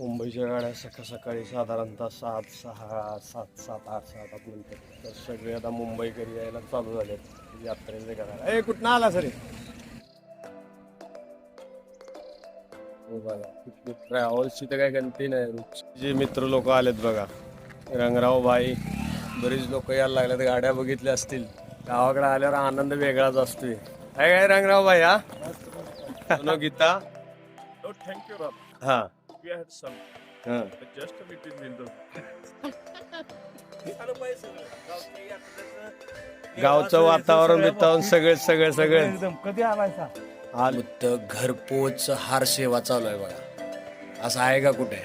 मुंबईच्या गाड्या सकाळ सकाळी साधारणतः सात सहा सात सात आठ सात आठ नंतर. तर सगळे आता मुंबईकरी यायला चालू झालेत यात्रेचे करायला. ए कुठं आला सर हो बघा ट्रॅव्हल्सची तर काय गणती नाही. जे मित्र लोक आलेत बघा रंगराव भाई बरीच लोक यायला लागल्यात. गाड्या बघितल्या असतील. गावाकडे आल्यावर आनंद वेगळाच असतोय. काय काय रंगराव भाई हा? गीता. Rob. हा. We had some, हा. but just a little window. गावचं वातावरण बितावरण सगळं सगळं सगळं. एकदम कधी आलायसा आलं घरपोच हार सेवा चालू आहे बघा. असं आहे का कुठे?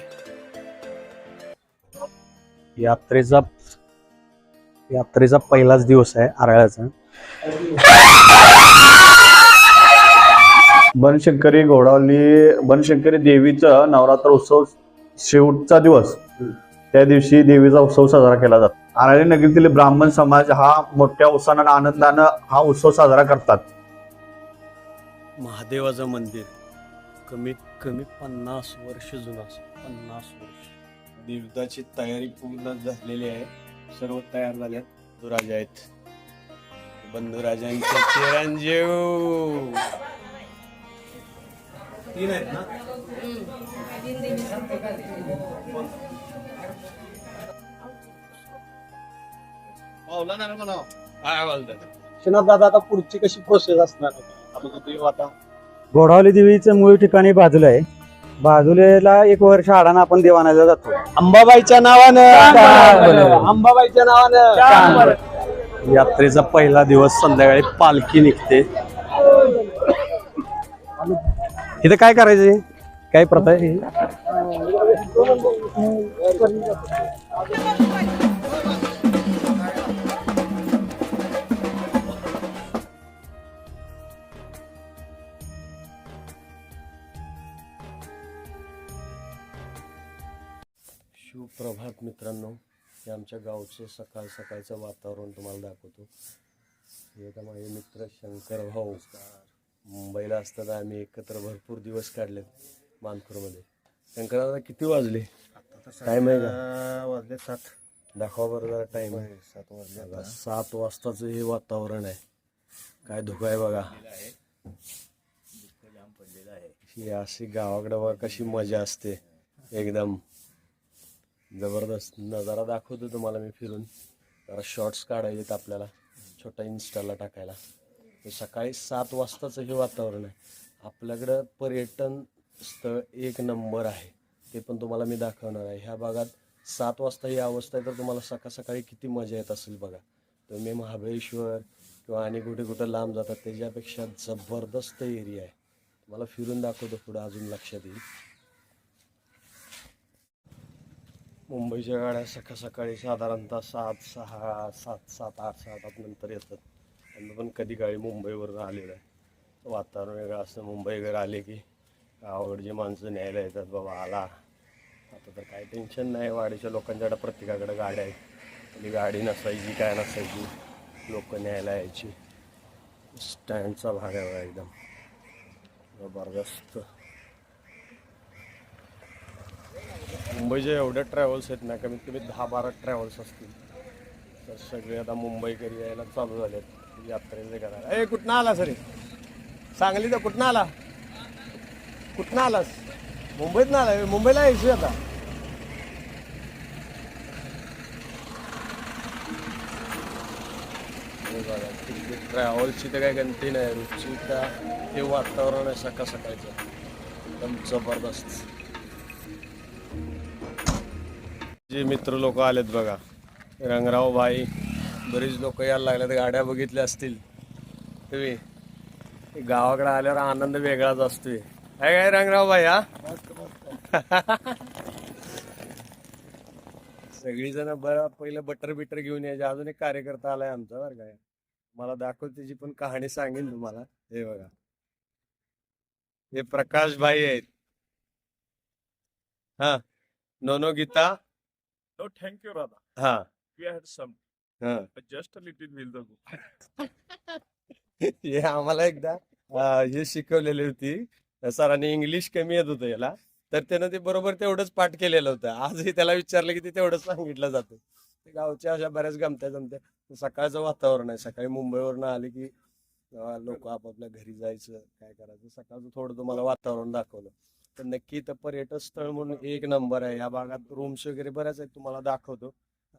यात्रेचा यात्रेचा पहिलाच दिवस आहे आरळ्याचा. बनशंकरी घोडावली बनशंकरी देवीचा नवरात्र उत्सव शेवटचा दिवस. त्या दिवशी देवीचा उत्सव साजरा केला जातो. आराळी नगरीतील ब्राह्मण समाज हा मोठ्या उत्साहानं आनंदानं हा उत्सव साजरा करतात. महादेवाचं मंदिर. कमीत कमी पन्नास वर्ष जुनं पन्नास वर्ष. दिवसाची तयारी पूर्ण झालेली आहे. सर्व तयार झाल्यात. बंधुराजा आहेत. बंधुराजांचे चिरंजीव. तीन आहेत ना? पावला ना म्हणा काय बोलतात दादा आता पुढची कशी प्रोसेस असणार आता. घोडावली देवीचं मूळ ठिकाणी बाजूला आहे. बाजूलेला एक वर्ष आडाना आपण देवानाला जातो. अंबाबाईच्या नावानं. अंबाबाईच्या नावानं. यात्रेचा पहिला दिवस संध्याकाळी पालखी निघते. इथं काय करायचं काय प्रथा आहे? सुप्रभात मित्रांनो हे आमच्या गावचे सकाळ सकाळचं वातावरण तुम्हाला दाखवतो. हे आता माझे मित्र शंकर भाऊ मुंबईला असताना आम्ही एकत्र भरपूर दिवस काढलेत मानपूरमध्ये. शंकर दादा किती वाजले? टाइम आहे का? वाजले सात. दाखवा बरं जरा टाइम आहे सात बघा, सात वाजताचं हे वातावरण आहे. काय धुका आहे बघा. ही अशी गावाकडे बघा कशी मजा असते एकदम. जबरदस्त नजारा दाखवतो तुम्हाला मी फिरून. जरा शॉर्ट्स काढायचे आपल्याला छोटा इन्स्टाला टाकायला. हे सकाळी सात वाजताचं हे वातावरण आहे. आपल्याकडं पर्यटन स्थळ एक नंबर आहे. ते पण तुम्हाला मी दाखवणार आहे. ह्या भागात सात वाजता ही अवस्था आहे तर तुम्हाला सकाळ सकाळी किती मजा येत असेल बघा. तुम्ही महाबळेश्वर किंवा आणि कुठे कुठं लांब जातात त्याच्यापेक्षा जबरदस्त एरिया आहे. तुम्हाला फिरून दाखवतो पुढं अजून लक्षात येईल. मुंबईच्या गाड्या सकाळ सकाळी साधारणतः सात सहा सात सात आठ सात आठ नंतर येतात. त्यांना पण कधी काळी मुंबईवरून आलेलं आहे. वातावरण वेगळं असतं. मुंबईवर आले की गावाकडची माणसं न्यायला येतात बाबा आला. आता तर काय टेन्शन नाही. वाडीच्या लोकांच्याकडे प्रत्येकाकडे गाड्या आहेत. कधी गाडी नसायची काय नसायची लोक न्यायला यायची. स्टँडचा भाग आहे एकदम. जबरदस्त. मुंबईचे एवढ्या ट्रॅव्हल्स आहेत ना कमीत कमी दहा बारा ट्रॅव्हल्स असतील. तर सगळे आता मुंबईकरी यायला चालू झालेत. यात्रेचे करायला. ए कुठनं आला सर सांगली तर कुठनं आला? कुठनं आलास? मुंबईत ना आला. मुंबईला यायची आता. ट्रॅव्हल्सची तर काय गणती नाही. रुची का हे वातावरण आहे सकाळ सकाळचं. एकदम जबरदस्त. जे मित्र लोक आलेत बघा रंगराव भाई बरीच लोक यायला लागल्यात गाड्या बघितल्या असतील. तुम्ही? गावाकडे आल्यावर आनंद वेगळाच असतोय. काय काय रंगराव भाई हा? सगळी जण बरं पहिलं बटर बिटर घेऊन यायचे. अजून एक कार्यकर्ता आलाय आमचा बरं काय मला दाखव त्याची पण कहाणी सांगेन तुम्हाला. हे बघा. हे प्रकाश भाई आहेत. हा. नोनो गीता. You, Radha. हा. We had some, हा. But just a little window. हे आम्हाला एकदा अं, हे शिकवलेली होती. सरांनी इंग्लिश कमी येत होतं याला. तर त्यानं ते बरोबर तेवढंच पाठ केलेलं होतं. आजही त्याला विचारलं की ते तेवढंच सांगितलं जातं. ते गावच्या अशा बऱ्याच गमत्या जमत्या. सकाळचं वातावरण आहे. सकाळी मुंबईवरनं आले की लोक आपापल्या घरी जायचं काय करायचं. सकाळचं थोडं तुम्हाला वातावरण दाखवलं. तर नक्की तर पर्यटन स्थळ म्हणून एक नंबर आहे. या भागात रूम्स वगैरे बऱ्याच आहेत तुम्हाला दाखवतो.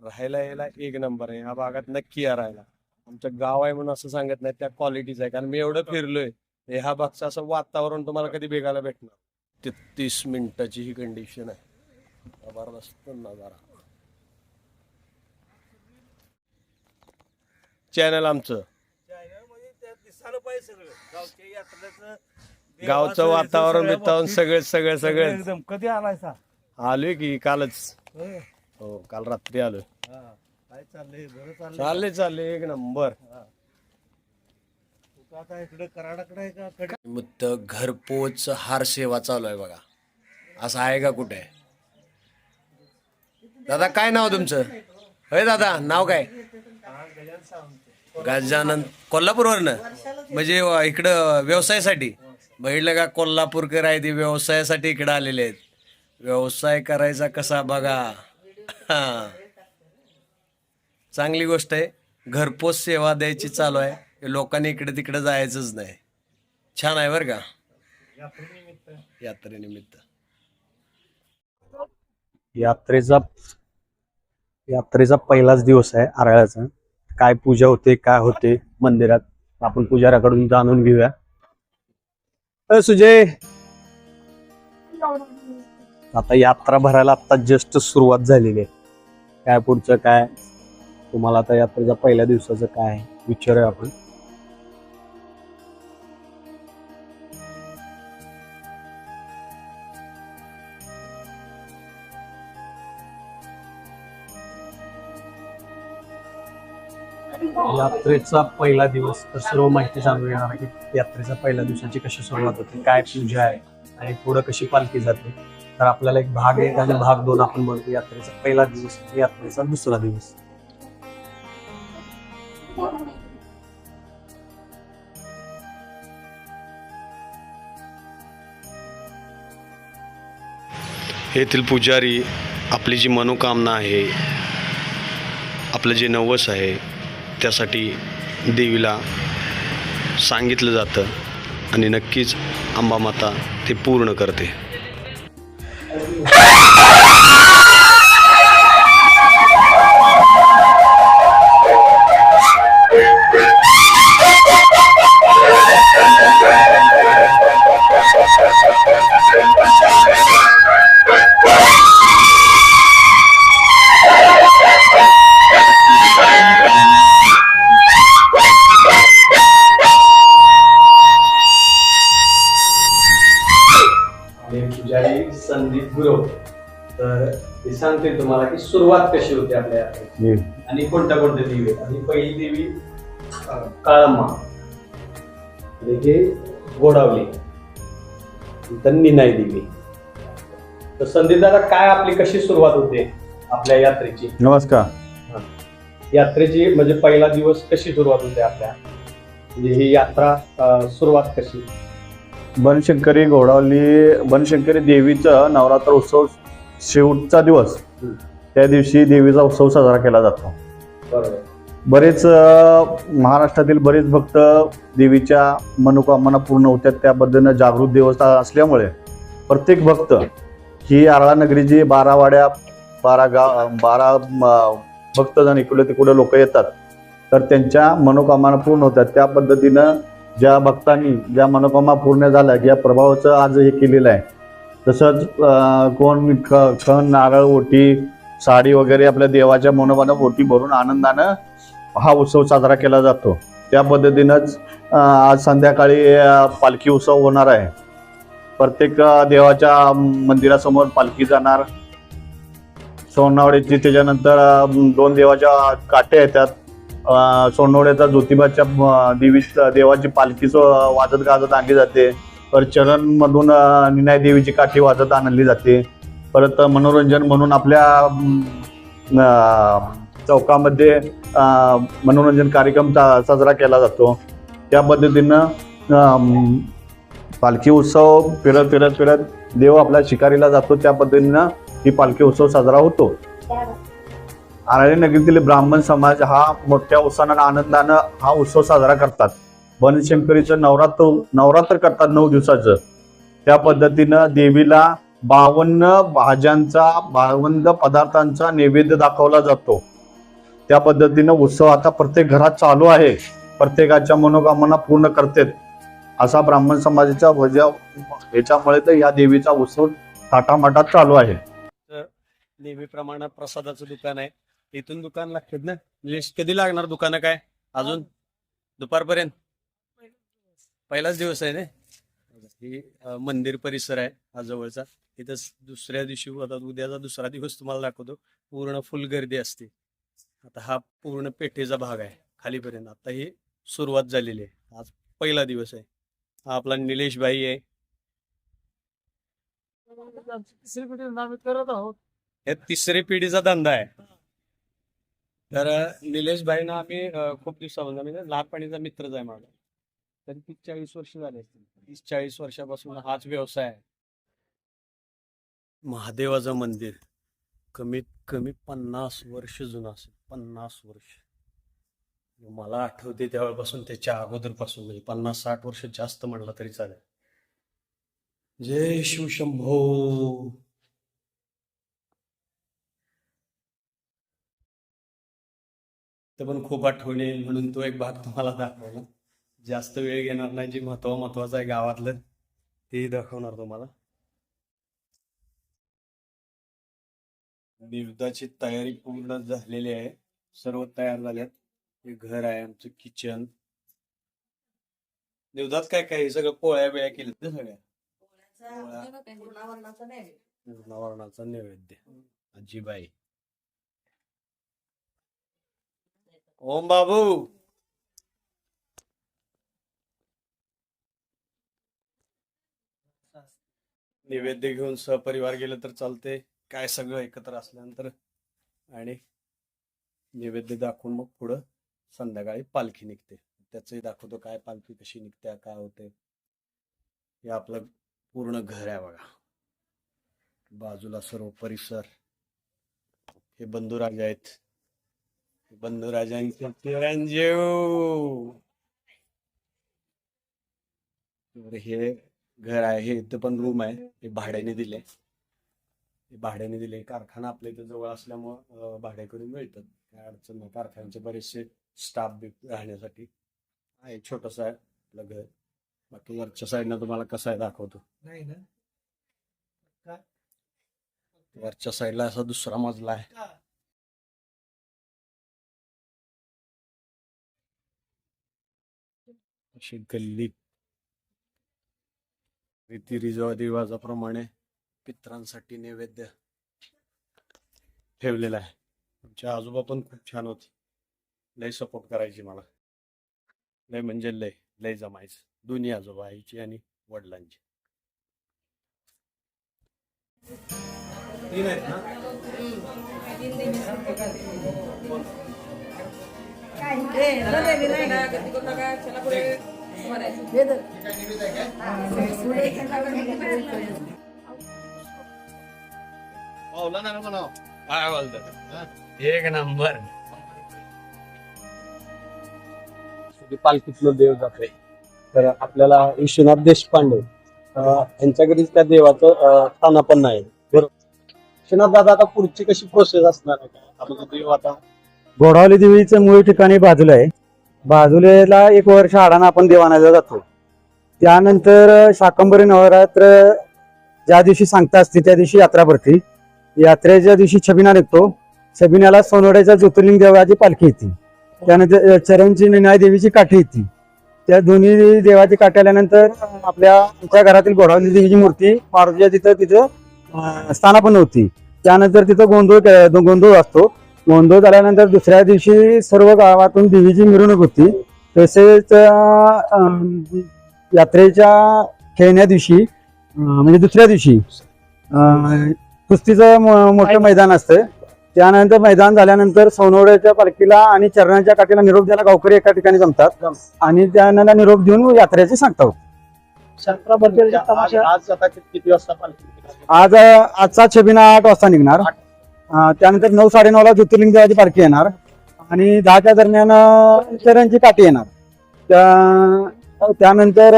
राहायला यायला एक नंबर आहे. या भागात नक्की या राहायला. आमचं गाव आहे म्हणून असं सांगत नाही त्या क्वालिटीच आहे. कारण मी एवढं फिरलोय ह्या भागचं असं वातावरण तुम्हाला कधी बघायला भेटणार? तेहतीस मिनिटाची ही कंडिशन आहे. जबरदस्त नजारा. चॅनल आमचं. गावचं वातावरण बितावरण सगळं सगळं सगळं. एकदम. कधी आलाय सा आलोय की कालच. हो काल रात्री आलोय. काय चाललंय? बरं चाललंय चालले चालले एक नंबर. तू आता इकडे कराडाकडे आहे का कडे? मुक्त घरपोच हार सेवा चालू आहे बघा. असं आहे का कुठे? दादा काय नाव तुमचं? होय दादा नाव काय? गजानन कोल्हापूरवरनं? म्हणजे व- इकडं व्यवसायासाठी? बघितलं का कोल्हापूरकर आहे ते व्यवसायासाठी इकडे आलेले आहेत. व्यवसाय करायचा कसा बघा? हा. चांगली गोष्ट आहे. घरपोच सेवा द्यायची चालू आहे. लोकांनी इकडे तिकडे जायचंच नाही. छान आहे बरं का? यात्रेनिमित्त. यात्रेचा यात्रेचा पहिलाच दिवस आहे आराळ्याचा. काय पूजा होते काय होते मंदिरात आपण पुजाऱ्याकडून जाणून घेऊया. सुजय! आता यात्रा भरायला आता जस्ट सुरुवात झालेली आहे. काय पुढचं काय? तुम्हाला आता यात्रेच्या पहिल्या दिवसाचं काय विचारूया आपण. यात्रेचा पहिला दिवस तर सर्व माहिती जाणून येणार आहे की यात्रेचा पहिल्या दिवसाची कशी सुरुवात होते काय पूजा आहे आणि पुढं कशी पालखी जाते. तर आपल्याला एक भाग एक आणि भाग दोन आपण म्हणतो यात्रेचा. पहिला दिवस यात्रेचा दुसरा दिवस. येथील पुजारी आपली जी मनोकामना आहे आपलं जे नवस आहे त्यासाठी देवीला सांगितलं जातं आणि नक्कीच अंबामाता ते पूर्ण करते. ते सांगते तुम्हाला की सुरुवात कशी होती आपल्या यात्रेची? आणि कोणत्या कोणत्या देवी आहेत? आणि पहिली देवी अं, काळम्मा. आणि हे गोडावली. नंतर निनाई देवी तर संदीप दादा काय आपली कशी सुरुवात होते आपल्या यात्रेची? नमस्कार. यात्रेची म्हणजे पहिला दिवस कशी सुरुवात होते आपल्या? म्हणजे ही यात्रा अं, सुरुवात कशी? बनशंकरी घोडावली बनशंकरी देवीचा नवरात्र उत्सव शेवटचा दिवस. त्या दिवशी देवीचा उत्सव साजरा केला जातो. बरेच महाराष्ट्रातील बरेच भक्त देवीच्या मनोकामना पूर्ण होत्यात त्याबद्दल जागृत देवस्थान असल्यामुळे प्रत्येक भक्त ही आरळा नगरीची बारा वाड्या बारा गाव बारा भक्तजण इकडे तिकडे लोक येतात. तर त्यांच्या मनोकामना पूर्ण होतात. त्या पद्धतीनं ज्या भक्तांनी ज्या मनोकामना पूर्ण झाल्या या प्रभावाचं आज हे केलेलं आहे तसंच कोण ख खण नारळ ओटी साडी वगैरे आपल्या देवाच्या मनोमानं ओटी भरून आनंदानं हा उत्सव साजरा केला जातो. त्या पद्धतीनंच आज संध्याकाळी पालखी उत्सव होणार आहे. प्रत्येक देवाच्या मंदिरासमोर पालखी जाणार. सोनावड्याची त्याच्यानंतर दोन देवाच्या काठ्या येतात. अ, सोनवड्याचा ज्योतिबाच्या देवी देवाची पालखी वाजत गाजत आणली जाते. परत चरणमधून निनाय देवीची काठी वाजत आणली जाते. परत मनोरंजन म्हणून आपल्या चौकामध्ये मनोरंजन कार्यक्रम सा- साजरा केला जातो. त्या पद्धतीनं पालखी उत्सव फिरत फिरत फिरत देव आपल्या शिकारीला जातो. त्या पद्धतीनं ही पालखी उत्सव साजरा होतो. आराळे नगरीतील ब्राह्मण समाज हा मोठ्या उत्साहानं आनंदानं हा उत्सव साजरा करतात. बनशंकरीचं नवरात्र नवरात्र करतात नऊ दिवसाचं. त्या पद्धतीनं देवीला बावन्न भाज्यांचा बावन्न पदार्थांचा नैवेद्य दाखवला जातो. त्या पद्धतीनं उत्सव आता प्रत्येक घरात चालू आहे. प्रत्येकाच्या मनोकामना पूर्ण करतेत. असा ब्राह्मण समाजाच्या भजा याच्यामुळे तर या देवीचा उत्सव थाटामाटात चालू आहे. नेहमीप्रमाणे प्रसादाचं दुकान आहे. इथून दुकान लागतात ना कधी लागणार दुकानं काय? अजून? दुपारपर्यंत? पहिलाच दिवस आहे ना ही अं, मंदिर परिसर आहे हा जवळचा. इथं दुसऱ्या दिवशी आता उद्याचा दुसरा दिवस तुम्हाला दाखवतो. पूर्ण फुल गर्दी असते. आता हा पूर्ण पेठेचा भाग आहे खालीपर्यंत. आता ही सुरुवात झालेली आहे. आज पहिला दिवस आहे. हा आपला निलेश भाई आहे. करत आहोत हे तिसरी पिढीचा धंदा आहे. तर निलेश भाईना आम्ही अं, खूप दिवसापासून म्हणजे लहानपणीचा मित्रच आहे माझा. तरी तीस चाळीस वर्ष झाले असतील. तीस चाळीस वर्षापासून हाच व्यवसाय आहे. महादेवाचं मंदिर. कमीत कमी पन्नास वर्ष जुनं असेल. पन्नास वर्ष. मला आठवते त्यावेळेपासून त्याच्या अगोदरपासून. म्हणजे पन्नास साठ वर्ष जास्त म्हणलं तरी चालेल. जय शिवशंभो ते पण खूप आठवणे म्हणून तो एक भाग तुम्हाला दाखवला. जास्त वेळ घेणार नाही जे महत्त्व महत्वाचं आहे गावातलं तेही दाखवणार तुम्हाला. निवदाची तयारी पूर्ण झालेली आहे. सर्व तयार झाल्यात. हे घर आहे आमचं किचन निवदात काय काय? सगळं पोळ्या बिळ्या केल्यात ना सगळ्या? पूर्णावरणाचा नैवेद्य. आजीबाई. ओम बाबू! नैवेद्य घेऊन सहपरिवार गेलं तर चालते काय सगळं एकत्र असल्यानंतर. आणि नैवेद्य दाखवून मग पुढं संध्याकाळी पालखी निघते. त्याचंही दाखवतो काय पालखी कशी निघते काय होते. हे आपलं पूर्ण घर आहे बघा. बाजूला सर्व परिसर. हे बंधुराजा आहेत. बंधुराजांचे चिरंजीव. हे घर आहे हे इथं पण रूम आहे. हे भाड्याने दिले हे भाड्याने दिले कारखाना आपल्या इथं जवळ असल्यामुळं अं, भाड्याकडे मिळतात. काय अडचण नाही. कारखान्याचे बरेचसे स्टाफ राहण्यासाठी आहे. छोटस आहे आपलं घर. बाकी वरच्या साईडनं तुम्हाला कसं आहे दाखवतो. नाही ना. वरच्या साईडला असा दुसरा मजला आहे. अशी गल्ली. रिवाजाप्रमाणे पित्रांसाठी नैवेद्य ठेवलेला आहे. आमचे आजोबा पण खूप छान होते. लय सपोर्ट करायची मला. लय म्हणजे लय लय जमायचं. दोन्ही आजोबा आईची आणि वडिलांची. तीन आहेत ना? काय एक नंबर पालखीतलं देव जाते तर आपल्याला विश्वनाथ देशपांडे यांच्याकडेच यांच्या घरीच त्या देवाचं अं, स्थानापन्न आहे बरोबर विश्वनाथ दादा आता पुढची कशी प्रोसेस असणार आहे? का देव आता. गोडावली देवीचं मूळ ठिकाणी बाजूला आहे. बाजूलेला एक वर्ष आडाना आपण देव आणायला जातो. त्यानंतर शाकंभरी नवरात्र ज्या दिवशी सांगता असते त्या दिवशी यात्रा भरते. यात्रेच्या दिवशी छबिना निघतो. छबिन्याला सोनवड्याच्या ज्योतिर्लिंग देवाची पालखी येते. त्यानंतर चरणची निनाय देवीची काठी येते. त्या दोन्ही देवाची काठी आल्यानंतर आपल्या आमच्या घरातील गोडावली देवीची मूर्ती मारुतीच्या तिथं तिथं अ, स्थानापन्न होती. त्यानंतर तिथं गोंधळ गोंधळ असतो गोंधळ झाल्यानंतर दुसऱ्या दिवशी सर्व गावातून देवीची मिरवणूक होती. तसेच यात्रेच्या खेळण्या दिवशी म्हणजे दुसऱ्या दिवशी कुस्तीचं मोठं मैदान असतं. त्यानंतर मैदान झाल्यानंतर सोनवड्याच्या पालखीला आणि चरणाच्या काठीला निरोप द्यायला गावकरी एका ठिकाणी जमतात. आणि त्यांना निरोप देऊन यात्रेची सांगता होते. शस्त्राबद्दलच्या तमाशा. आज आता कि- किती वाजता पालखी आज अ, आजचा छबिना आठ वाजता निघणार. त्यानंतर नऊ साडेनऊला ज्योतिर्लिंग देवाची पालखी येणार. आणि दहाच्या दरम्यान इतरांची काठी येणार. त्या- त्यानंतर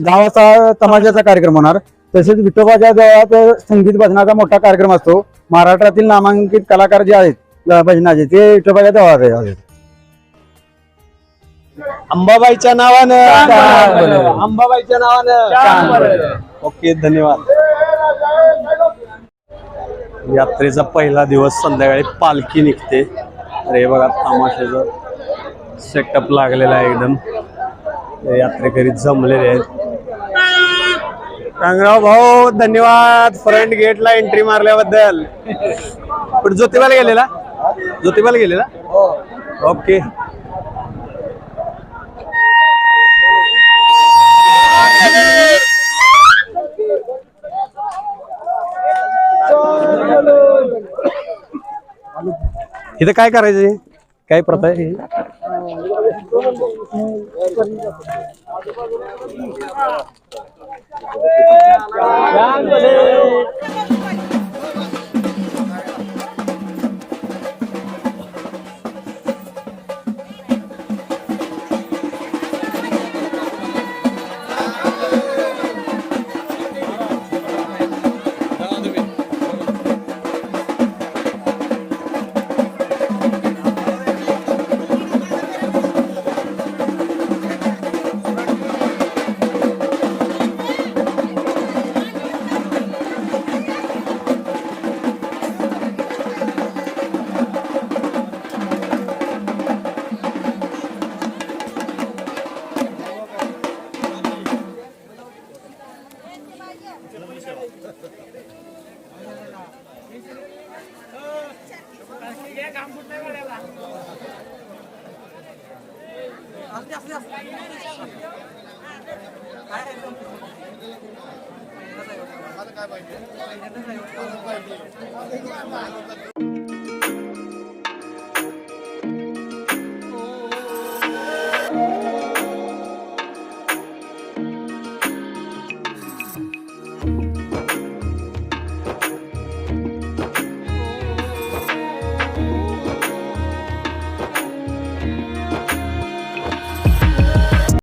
दहा वाजता तमाशाचा कार्यक्रम होणार. तसेच विठोबाच्या देवळात संगीत भजनाचा मोठा कार्यक्रम असतो. महाराष्ट्रातील नामांकित कलाकार जे आहेत भजनाचे ते विठोबाच्या देवळात आहेत. अंबाबाईच्या नावानं. अंबाबाईच्या नावानं. ओके धन्यवाद. यात्रेचा पहिला दिवस संध्याकाळी पालखी निघते. अरे हे बघा तमाशाचं सेटअप लागलेला आहे एकदम. हे यात्रेकरी जमलेले आहेत. कांगराव भाऊ धन्यवाद. फ्रंट गेटला एंट्री मारल्याबद्दल. पण ज्योतिबाला गेलेला? ज्योतिबाला गेलेला? ओके इथं काय करायचं काय प्रथा आहे ही? काय पाहिजे